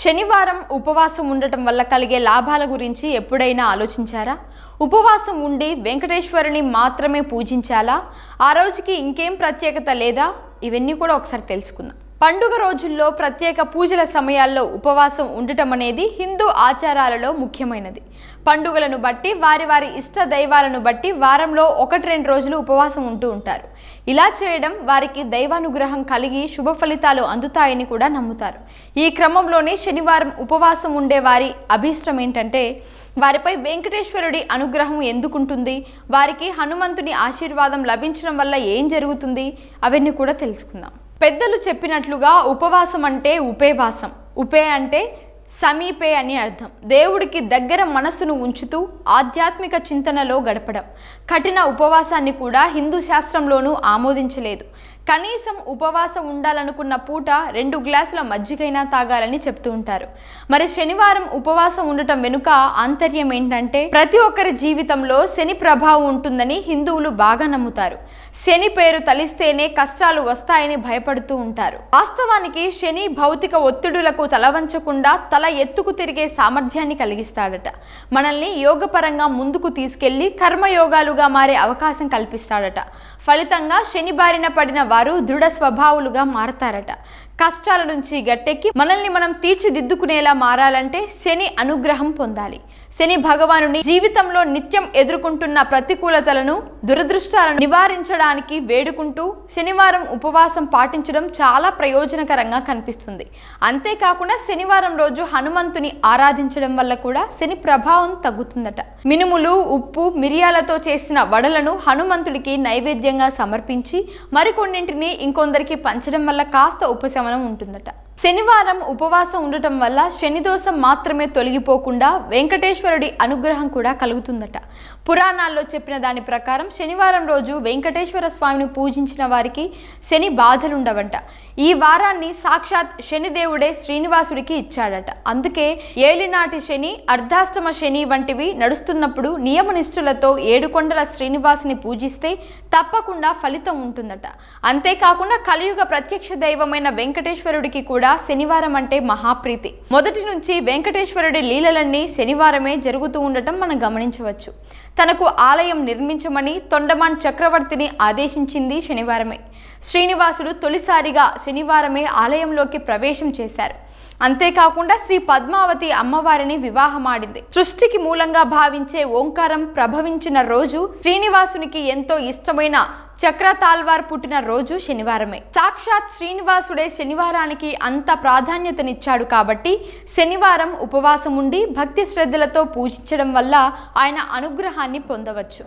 శనివారం ఉపవాసం ఉండటం వల్ల కలిగే లాభాల గురించి ఎప్పుడైనా ఆలోచించారా? ఉపవాసం ఉండి వెంకటేశ్వరుని మాత్రమే పూజించాలా? ఆ రోజుకి ఇంకేం ప్రత్యేకత లేదా? ఇవన్నీ కూడా ఒకసారి తెలుసుకుందాం. పండుగ రోజుల్లో ప్రత్యేక పూజల సమయాల్లో ఉపవాసం ఉండటం అనేది హిందూ ఆచారాలలో ముఖ్యమైనది. పండుగలను బట్టి వారి వారి ఇష్ట దైవాలను బట్టి వారంలో ఒకటి రెండు రోజులు ఉపవాసం ఉంటూ ఉంటారు. ఇలా చేయడం వారికి దైవానుగ్రహం కలిగి శుభ ఫలితాలు అందుతాయని కూడా నమ్ముతారు. ఈ క్రమంలోనే శనివారం ఉపవాసం ఉండే వారి అభీష్టం ఏంటంటే వారిపై వెంకటేశ్వరుడి అనుగ్రహం ఎందుకుంటుంది? వారికి హనుమంతుని ఆశీర్వాదం లభించడం వల్ల ఏం జరుగుతుంది? అవన్నీ కూడా తెలుసుకుందాం. పెద్దలు చెప్పినట్లుగా ఉపవాసం అంటే ఉపేవాసం. ఉపే అంటే సమీపే అని అర్థం. దేవుడికి దగ్గర మనస్సును ఉంచుతూ ఆధ్యాత్మిక చింతనలో గడపడం. కఠిన ఉపవాసాన్ని కూడా హిందూ శాస్త్రంలోనూ ఆమోదించలేదు. కనీసం ఉపవాసం ఉండాలనుకున్న పూట రెండు గ్లాసుల మజ్జిగైనా తాగాలని చెప్తూ ఉంటారు. మరి శనివారం ఉపవాసం ఉండటం వెనుక ఆంతర్యం ఏంటంటే ప్రతి ఒక్కరి జీవితంలో శని ప్రభావం ఉంటుందని హిందువులు బాగా నమ్ముతారు. శని పేరు తలిస్తేనే కష్టాలు వస్తాయని భయపడుతూ ఉంటారు. వాస్తవానికి శని భౌతిక ఒత్తిడులకు తలవంచకుండా తల ఎత్తుకు తిరిగే సామర్థ్యాన్ని కలిగిస్తాడట. మనల్ని యోగపరంగా ముందుకు తీసుకెళ్ళి కర్మయోగాలుగా మారే అవకాశం కల్పిస్తాడట. ఫలితంగా శని బారిన పడిన వారు దృఢ స్వభావులుగా మారతారట. కష్టాల నుంచి గట్టెక్కి మనల్ని మనం తీర్చిదిద్దుకునేలా మారాలంటే శని అనుగ్రహం పొందాలి. శని భగవానుని జీవితంలో నిత్యం ఎదుర్కొంటున్న ప్రతికూలతలను దురదృష్టాలను నివారించడానికి వేడుకుంటూ శనివారం ఉపవాసం పాటించడం చాలా ప్రయోజనకరంగా కనిపిస్తుంది. అంతేకాకుండా శనివారం రోజు హనుమంతుని ఆరాధించడం వల్ల కూడా శని ప్రభావం తగ్గుతుందట. మినుములు ఉప్పు మిరియాలతో చేసిన వడలను హనుమంతుడికి నైవేద్యంగా సమర్పించి మరికొన్నింటిని ఇంకొందరికి పంచడం వల్ల కాస్త ఉపశమనం ఉంటుందట. శనివారం ఉపవాసం ఉండటం వల్ల శనిదోషం మాత్రమే తొలగిపోకుండా వెంకటేశ్వరుడి అనుగ్రహం కూడా కలుగుతుందట. పురాణాల్లో చెప్పిన దాని ప్రకారం శనివారం రోజు వెంకటేశ్వర స్వామిని పూజించిన వారికి శని బాధలుండవట. ఈ వారాన్ని సాక్షాత్ శనిదేవుడే శ్రీనివాసుడికి ఇచ్చాడట. అందుకే ఏలినాటి శని అర్ధాష్టమ శని వంటివి నడుస్తున్నప్పుడు నియమనిష్ఠులతో ఏడుకొండల శ్రీనివాసుని పూజిస్తే తప్పకుండా ఫలితం ఉంటుందట. అంతేకాకుండా కలియుగ ప్రత్యక్ష దైవమైన వెంకటేశ్వరుడికి కూడా శనివారం అంటే మహాప్రీతి. మొదటి నుంచి వెంకటేశ్వరుడి లీలలన్నీ శనివారమే జరుగుతూ ఉండటం మనం గమనించవచ్చు. తనకు ఆలయం నిర్మించమని తొండమాన్ చక్రవర్తిని ఆదేశించింది శనివారమే. శ్రీనివాసుడు తొలిసారిగా శనివారమే ఆలయంలోకి ప్రవేశం చేశారు. అంతేకాకుండా శ్రీ పద్మావతి అమ్మవారిని వివాహమాడింది. సృష్టికి మూలంగా భావించే ఓంకారం ప్రభవించిన రోజు శ్రీనివాసునికి ఎంతో ఇష్టమైన చక్ర తాల్వార్ పుట్టిన రోజు శనివారమే. సాక్షాత్ శ్రీనివాసుడే శనివారానికి అంత ప్రాధాన్యతనిచ్చాడు కాబట్టి శనివారం ఉపవాసం ఉండి భక్తి శ్రద్ధలతో పూజించడం వల్ల ఆయన అనుగ్రహాన్ని పొందవచ్చు.